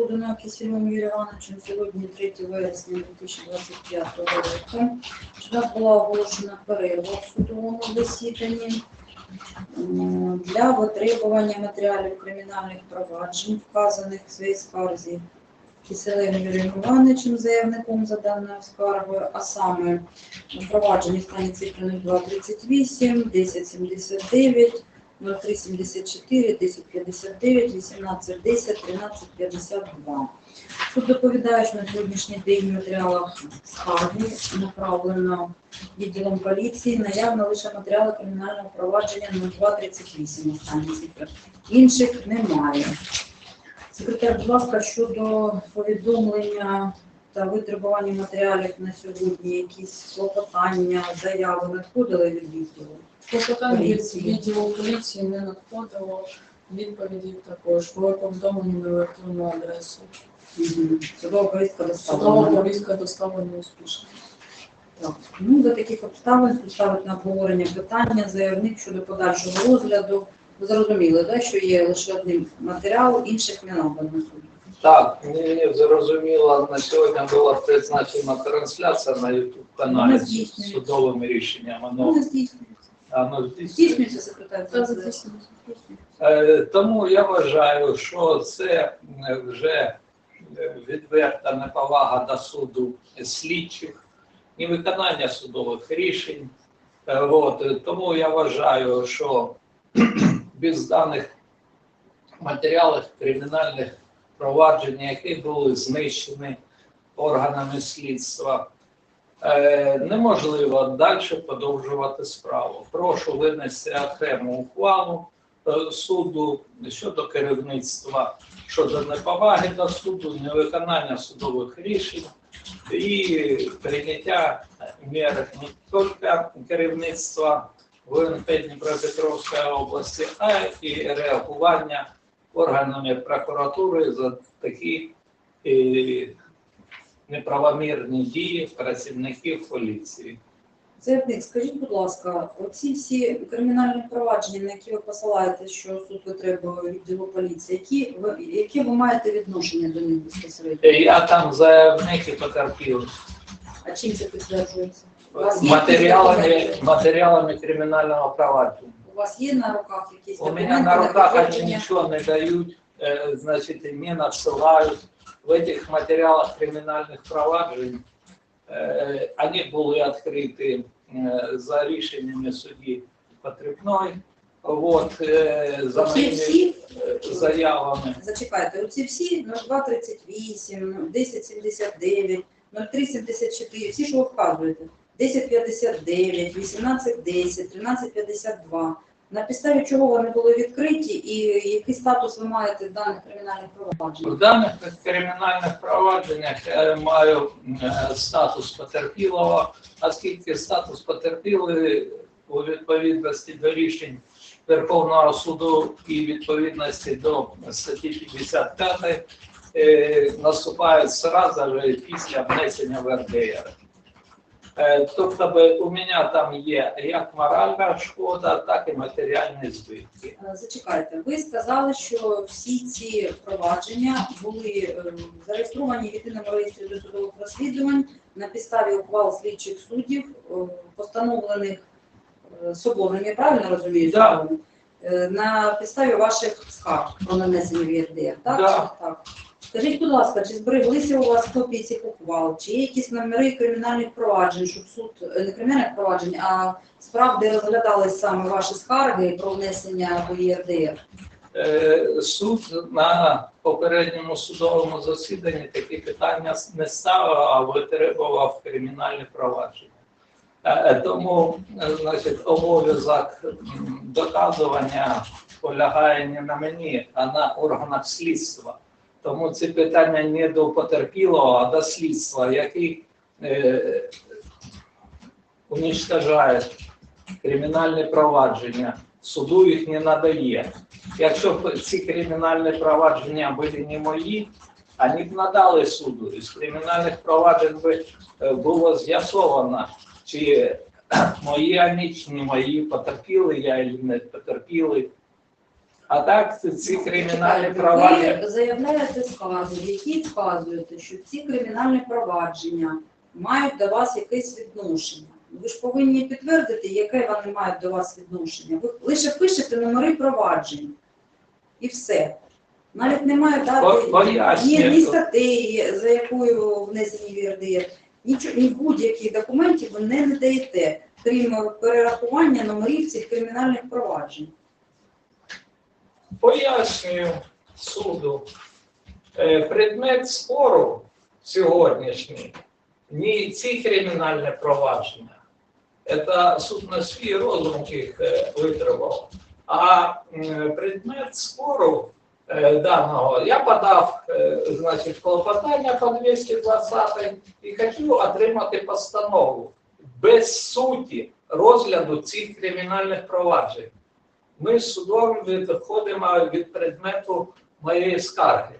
поданою Кисельовим Юрієм Івановичем сьогодні 3 вересня 2025 року. У була оголошена перерва в судовому засіданні для витребування матеріалів кримінальних проваджень, вказаних в своїй скарзі Киселевим Юрієм Івановичем, заявником за даною скаргою, а саме провадження в стані цифри 0238, 1079, 0374, 1059, 1810, 1352. Суд доповідає, що на сьогоднішній день в матеріалах скарги направлено відділом поліції наявно лише матеріали кримінального провадження 0238 останні цифри. Інших немає. Секретар, будь ласка, щодо повідомлення та витребування матеріалів на сьогодні, якісь клопотання, заяви надходили від відділу? Клопотань від відділу поліції не надходило, відповіді також були повідомлені на електронну адресу. Судова повістка Судова доставлена. повістка доставлена успішно. Так. Ну, за таких обставин ставить на обговорення питання заявник щодо подальшого розгляду. Ви зрозуміли, да, що є лише один матеріал, інших не надано суду. Так, мені зрозуміло, на сьогодні була призначена трансляція на YouTube каналі з здійснюється. судовими рішеннями. Ну, Ну, не здійснюється. Воно здійснюється. Здійснюється. Е, Тому я вважаю, що це е, вже е, відверта неповага до суду слідчих і виконання судових рішень. От, тому я вважаю, що без даних матеріалів кримінальних проваджень, які були знищені органами слідства, неможливо далі подовжувати справу. Прошу винести окрему ухвалу е, суду щодо керівництва, щодо неповаги до суду, невиконання судових рішень і прийняття мір не тільки керівництва ВНП Дніпропетровської області, а і реагування органами прокуратури за такі е, неправомірні дії працівників поліції. Заявник, скажіть, будь ласка, оці всі кримінальні провадження, на які ви посилаєте, що суд витребує відділу поліції, які ви, які ви маєте відношення до них безпосередньо? Е, Я там заявник і потерпів А чим це підтверджується? У вас є матеріалами, якісь матеріалами кримінального провадження. У вас є на руках якісь У документи на руках они підтвердження? ничего не дают, э, значит, и не надсылают В этих материалах криминальных проваджень э, они були відкриті э, за рішеннями судді Потрібної, вот, э, за Оці моїми всі, э, заявами. зачекайте, оці всі 0238, 1079, 0374, всі, що ви вказуєте, 1059, 1810, 1352. На підставі чого вони були відкриті і який статус ви маєте в даних кримінальних В провадженнях? даних кримінальних провадженнях я маю е, статус потерпілого, оскільки статус потерпілий у відповідності до рішень Верховного суду і відповідності до статті 55 е, наступають зразу після внесення в РДР. Е, Тобто у мене там є як моральна шкода, так і матеріальні збитки. Е, Зачекайте, ви сказали, що всі ці провадження були е, зареєстровані в єдиному реєстрі досудових розслідувань на підставі ухвал слідчих суддів, е, постановлених я правильно розумію? Да. На підставі ваших скарг про нанесення в ЄРДР, так? Да. так? Скажіть, будь ласка, чи збереглися у вас копії цих ухвал, чи є якісь номери кримінальних проваджень, щоб суд е, не кримінальних проваджень, а справ, де розглядались саме ваші скарги про внесення в ЄРДР? Е, Суд на попередньому судовому засіданні такі питання не ставив, а витребував кримінальне провадження. Е, Тому значить, обов'язок доказування полягає не на мені, а на органах слідства. Тому ці питання не до потерпілого, а до слідства, який е, уничтожає кримінальне провадження, суду їх не надає. Якщо б ці кримінальні провадження були не мої, вони б надали суду. Із кримінальних проваджень би е, було з'ясовано, чи мої вони, не мої, потерпіли я чи не потерпіли. А так ці кримінальні провадження. Ви заявляєте скарги, в якій вказуєте, що ці кримінальні провадження мають до вас якесь відношення. Ви ж повинні підтвердити, яке вони мають до вас відношення. Ви лише пишете номери проваджень і все. Навіть немає дати ні, ні статей, за якою внесені в ЄРДР, нічого, ні будь-яких документів ви не надаєте, крім перерахування номерів цих кримінальних проваджень. Пояснюю суду. Е, Предмет спору сьогоднішній, не ці кримінальні провадження. Це суд на свій розум їх е, витримав. А предмет спору е, даного я подав значить, клопотання по 220 і хотів отримати постанову без суті розгляду цих кримінальних проваджень ми з судом відходимо від предмету моєї скарги.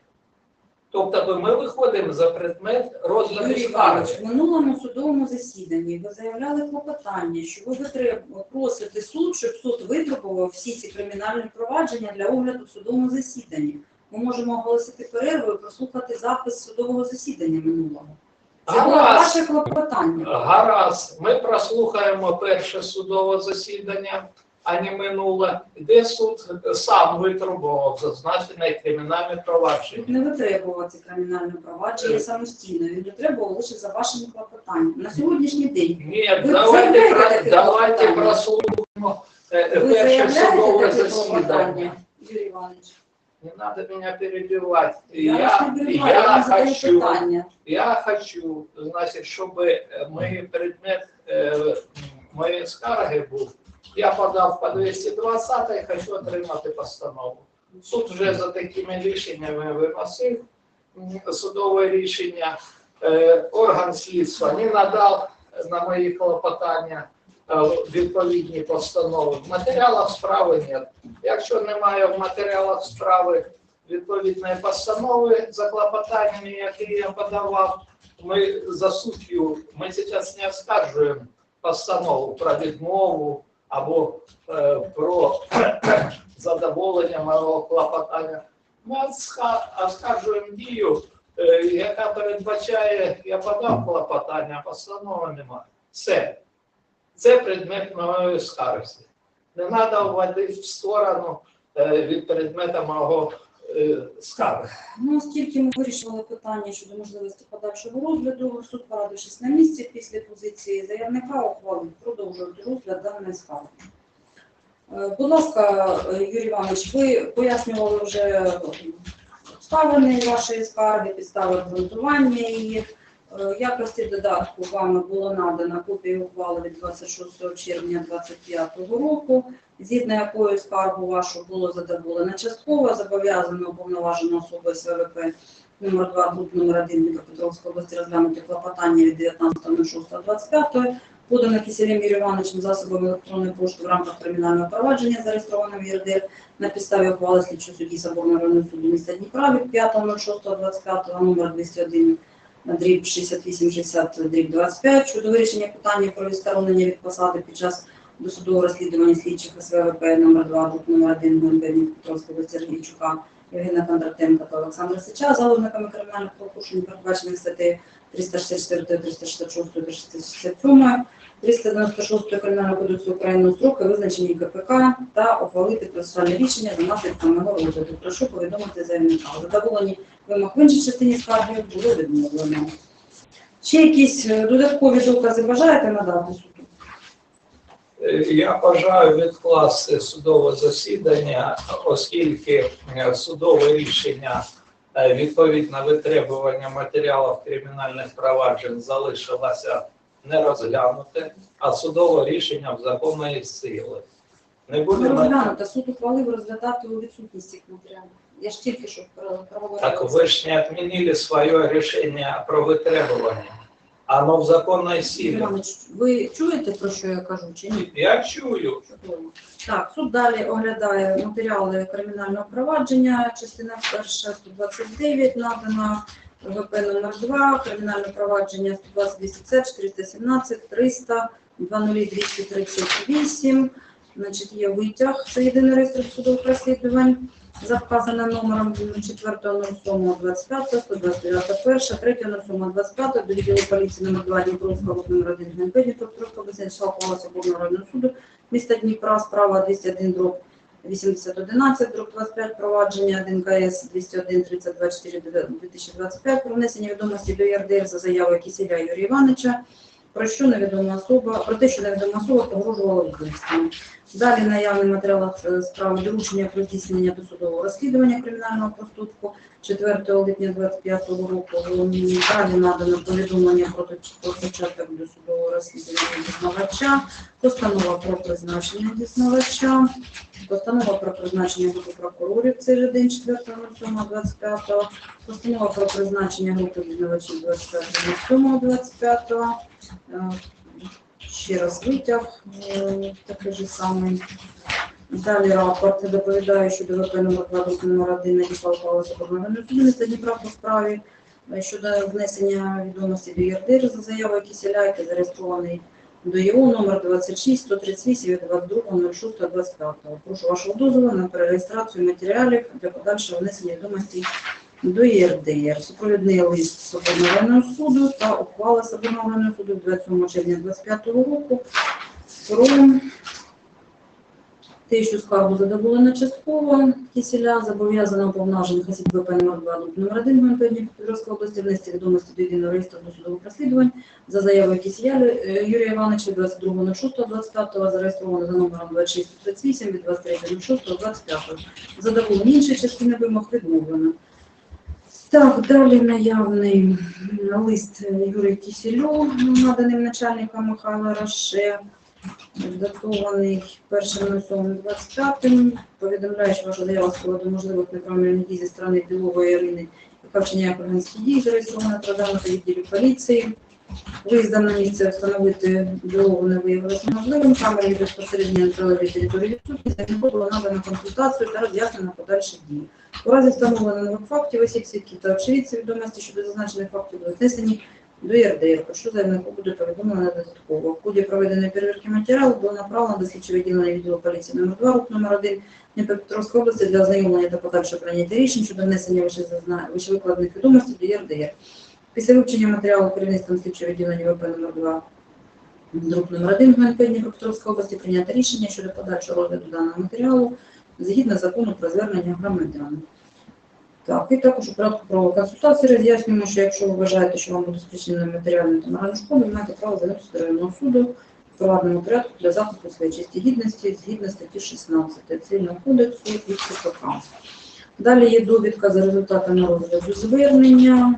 Тобто ми виходимо за предмет розгляду скарги. в минулому судовому засіданні ви заявляли клопотання, що ви просите суд, щоб суд витребував всі ці кримінальні провадження для огляду в судовому засіданні. Ми можемо оголосити перерву і прослухати запис судового засідання минулого. Це було ваше клопотання. гаразд. Ми прослухаємо перше судове засідання, а не минуле, де суд сам витребував зазначене кримінальне провадження. Не витребував ці кримінальні провадження самостійно. Він витребував лише за вашими клопотаннями. На сьогоднішній день Ні, Ви давайте, про- давайте прослухаємо е, перше судове засідання. Юрій Іванович. Не надо меня перебивать. Я, Я, перебиваю, я хочу, я хочу, значить, щоб мій предмет е, м, моєї скарги був. Я подав по 220 і хочу отримати постанову. Суд вже за такими рішеннями виносив судове рішення. Е, Орган слідства не надав на мої клопотання е, відповідні постанови. В матеріалах справи нет. Якщо немає в матеріалах справи відповідної постанови за клопотаннями, які я подавав, ми за суттю, ми зараз не оскаржуємо постанову про відмову або е, про задоволення мого клопотання. Ми оска- оскаржуємо дію, е, яка передбачає, я подав клопотання, а постанови немає. Все. Це предмет моєї скарги. Не треба вводити в сторону е, від предмета мого скарги. Ну, оскільки ми вирішували питання щодо можливості подальшого розгляду, суд, порадившись на місці після позиції заявника, ухвалив продовжувати розгляд даної скарги. Е, Будь ласка, е, Юрій Іванович, ви пояснювали вже обставини вашої скарги, підстави обґрунтування її. Е, якості додатку вами було надано копію ухвали від 26 червня 2025 року, згідно якої скаргу вашу було задоволено частково, зобов'язано уповноважена особа СВП номер 2, груп номер 1 Дніпропетровської області розглянути клопотання від 19.06.25, подане Киселем Юрієм Івановичем засобами електронної пошти в рамках кримінального провадження, зареєстрованого в ЄРДР на підставі ухвали слідчого судді Соборного районного суду міста Дніпра від 5.06.25 номер 201 дріб 6860 дріб 25 щодо вирішення питання про відсторонення від посади під час досудового розслідування слідчих СВВП номер 2 груп номер 1 ГНБ області Сергійчука Євгена Кондратенка та Олександра Сича, заложниками кримінальних правопорушень, передбачених статтею 364, 366, 367, 396 Кримінального кодексу України строки, визначені КПК та ухвалити процесуальне рішення за наслідками його розгляду. Прошу повідомити заявника. Задоволені вимог в іншій частині скарги було відмовлено. Ще якісь е, додаткові докази бажаєте надати суду? Е, Я бажаю відкласти судове засідання, оскільки е, судове рішення відповідно витребування матеріалів кримінальних проваджень залишилося не розглянуте, а судове рішення в законної сили. Не будемо розглянуто, суд ухвалив розглядати у відсутність цих матеріалів. Я ж тільки що про- проговорила. так ви ж не відмінили своє рішення про витребування. Оно в законній Юрій силі. Іванович, ви чуєте, про що я кажу, чи ні? Я чую. Чудово. Так, суд далі оглядає матеріали кримінального провадження, частина перша 129 надана, ВП номер 2, кримінальне провадження 120 250 417 300 20238, Значить, є витяг з єдиний реєстр судових розслідувань за вказаним номером 4.07.25, 129 перша, 3.07.25 до відділу поліції номер 2 Дніпровського номер 1 ГНП Дніпропетровського області Шалкового Соборного районного суду міста Дніпра, справа 201 дроб 8011 дроб 25 провадження 1 КС 201 3024 2025 про внесення відомості до ЄРДР за заявою Кисіля Юрія Івановича про що невідома особа, про те, що невідома особа погрожувала вбивством. Далі наявний матеріал е, справи доручення про здійснення досудового розслідування кримінального проступку 4 липня 2025 року. Далі надано повідомлення про про початок досудового розслідування дізнавача, постанова про призначення дізнавача, постанова про призначення групи прокурорів цей же день 4.07.25, постанова про призначення групи дізнавачів 25.07.25, Е, Ще раз витяг е, такий же самий. Далі рапорт доповідає, що ДВП номер 2 номер 1 надіслав Павла Соборного суду Дніпра по справі е, щодо внесення відомості до ЄРДР за заявою Кисіля, який зареєстрований до ЄО номер 26 138 від 22.06.25. Прошу вашого дозволу на перереєстрацію матеріалів для подальшого внесення відомості до ЄРДР. Супровідний лист Соборного суду та ухвала Соборного суду 27 червня 2025 року про те, що скаргу задоволено частково Кисіля, зобов'язано уповноважених осіб ВП номер 2 друг номер 1 ГНП Дніпропетровської області внести відомості до єдиного реєстру досудових розслідувань за заявою Кисіля е, Юрія Івановича 22.06.25 зареєстровано за номером 2638 від 23.06.25. Задоволені інші частини вимог відмовлено. Так, далі наявний лист Юрія Кісілю, наданим начальником Михайла Роше, датований 1.07.25. Повідомляє, що ваша заява приводу можливих неправильних дій зі сторони Білової Ірини, яка вчиняє органські дії, зареєстрована продана та відділі поліції. Виїздом на місце встановити білову не виявилося можливим. Камері безпосередньо на прилеглій території відсутні, за яким було надано консультацію та роз'яснено подальші дії. У разі встановлення нових фактів осіб свідків та очевидців відомості щодо зазначених фактів будуть внесені до ЄРДР, про що заявнику буде повідомлено додатково. В ході проведеної перевірки матеріалу було направлено до слідчого відділення відділу поліції номер 2 рук номер 1 Дніпропетровської області для ознайомлення та подальшого прийняття рішень щодо внесення вищевикладених відомостей до ЄРДР. Після вивчення матеріалу керівництвом слідчого відділення ВП номер 2 друк номер 1 ГНП Дніпропетровської області прийняти рішення щодо подальшого розгляду даного матеріалу згідно закону про звернення громадян. Так, і також у порядку правової консультації роз'яснюємо, що якщо ви вважаєте, що вам буде спричинено матеріальну та моральну шкоду, ви маєте право звернутися до районного суду в провадному порядку для захисту своєї честі гідності згідно статті 16 Цивільного кодексу і ЦПК. Далі є довідка за результатами розгляду звернення.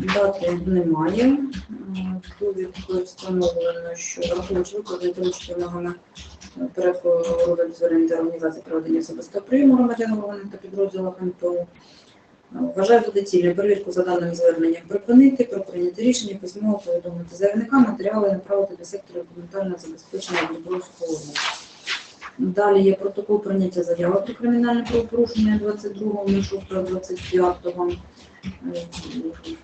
Дати немає. Довідкою встановлено, що виклади ручки вимогами порядку розгляду звернень та організації проведення особистого прийому громадян та підрозділах НПО. Вважаю за перевірку за даним зверненням припинити, про прийняти рішення, письмово повідомити заявника, матеріали направити до сектору документального забезпечення Дніпровського року. Далі є протокол прийняття заяви про кримінальне правопорушення 22.06.25,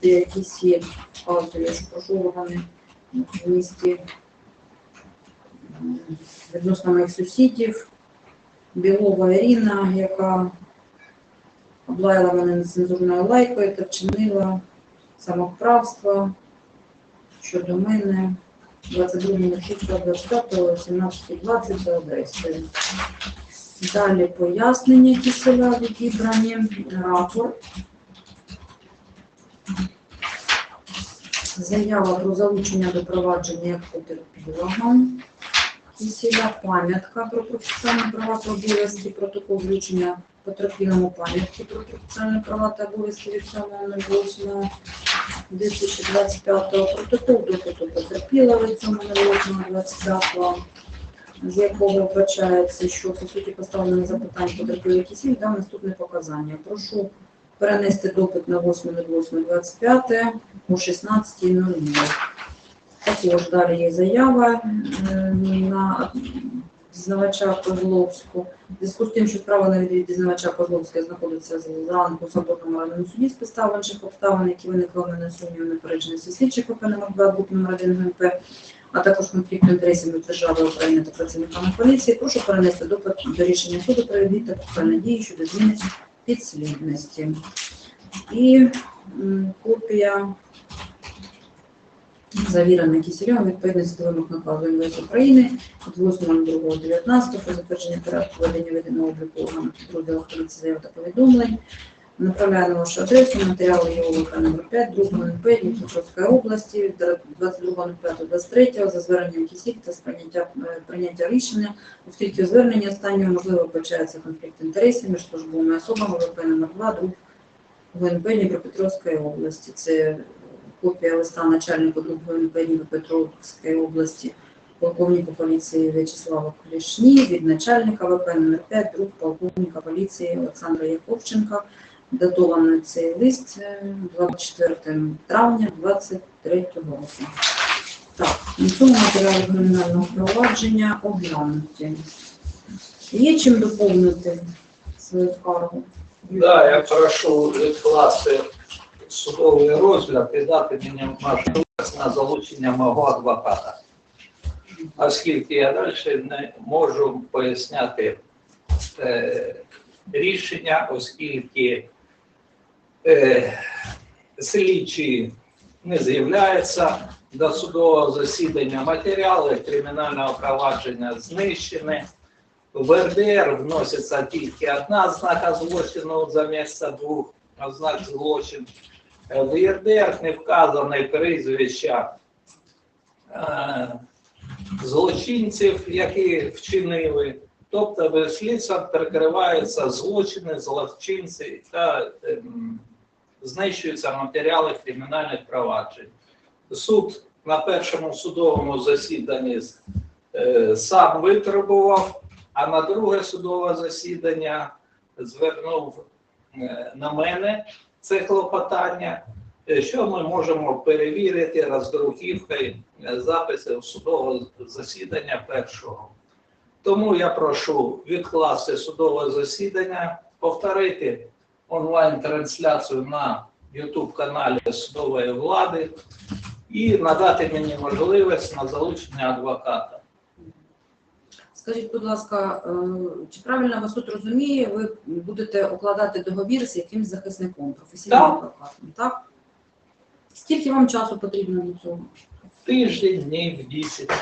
де якісь є прошу органи в місті відносно моїх сусідів. Білова Ірина, яка облаяла мене нецензурною лайкою та вчинила самоправство щодо мене 22.06.25, за адресою. Далі пояснення киселя відібрані, рапорт. Заява про залучення до провадження як потерпілого. Киселя пам'ятка про процесуальні права та обов'язки, протокол влучення потерпілому пам'ятки про процесуальні права та обов'язки від 7.08 2025 протокол допиту потерпілого від 7.08.25 з якого вбачається, що по суті поставлено запитання потерпілий кисіль дав наступне показання. Прошу перенести допит на 8.08.25 о 16.00. Також далі є заява на дізнавача Козловську. Зв'язку з тим, що справа на відвід дізнавача Козловського знаходиться в Соборному районному суді з підстав інших обставин, які виникли в мене сумніву непередженості слідчих ОП номер 2 груп номер 1 ГНП, а також конфлікту інтересів між державою України та працівниками поліції, прошу перенести до, до рішення суду перевірити процесуальні дії щодо зміни підслідності. І копія завірена кисельом відповідності до вимог наказу МВС України від 8.02.19 про затвердження порядку ведення веденого обліку органів підрозділах поліції заяв та повідомлень. Направляю на вашу адресу матеріали ЄОВК номер 5, 2 НП Дніпропетровської області від 22.05.23 за зверненням кисіль та прийняття, е, прийняття рішення, оскільки у зверненні останнього можливо вбачається конфлікт інтересів між службовими особами ВП номер 2, друг ГНП Дніпропетровської області. Це копія листа начальнику другої ГНП Дніпропетровської області полковнику поліції В'ячеслава Клішні від начальника ВП номер 5 друг полковника поліції Олександра Яковченка. Датований цей лист е, 24 травня 23 року. Так, на цьому матеріалі кримінального провадження оглянуті. Є чим доповнити свою скаргу? Да, я прошу відкласти судовий розгляд і дати мені можливість на залучення мого адвоката. Оскільки я далі не можу поясняти е, рішення, оскільки е, слідчі не з'являються до судового засідання, матеріали кримінального провадження знищені. В РДР вноситься тільки одна ознака злочину замість двох ознак злочин. Е, В ЄРДР не вказані прізвища е, злочинців, які вчинили. Тобто слідством прикриваються злочини, злочинці та ем, знищуються матеріали кримінальних проваджень. Суд на першому судовому засіданні е, сам витребував а на друге судове засідання звернув е, на мене це клопотання, е, що ми можемо перевірити роздруківкою записів судового засідання першого. Тому я прошу відкласти судове засідання, повторити онлайн-трансляцію на YouTube-каналі судової влади і надати мені можливість на залучення адвоката. Скажіть, будь ласка, е, чи правильно вас тут розуміє, ви будете укладати договір з якимсь захисником, професійним Так. адвокатом, так? Скільки вам часу потрібно для цього? Тиждень, днів 10.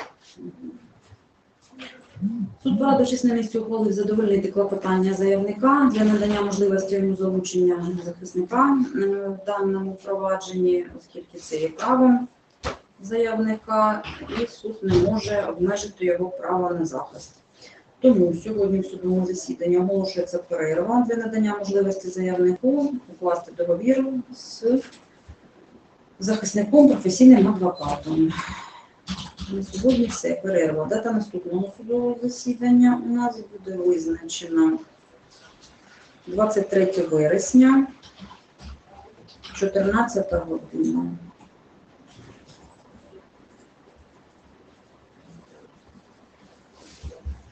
Суд, порадившись на ухвалив задовольнити клопотання заявника для надання можливості йому залучення захисника в даному провадженні, оскільки це є правом заявника, і суд не може обмежити його право на захист. Тому сьогодні в судовому засіданні оголошується перерва для надання можливості заявнику укласти договір з захисником професійним адвокатом. На сьогодні все, перерва. Дата наступного судового засідання у нас буде визначена 23 вересня, 14 година.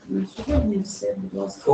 На сьогодні все, будь ласка.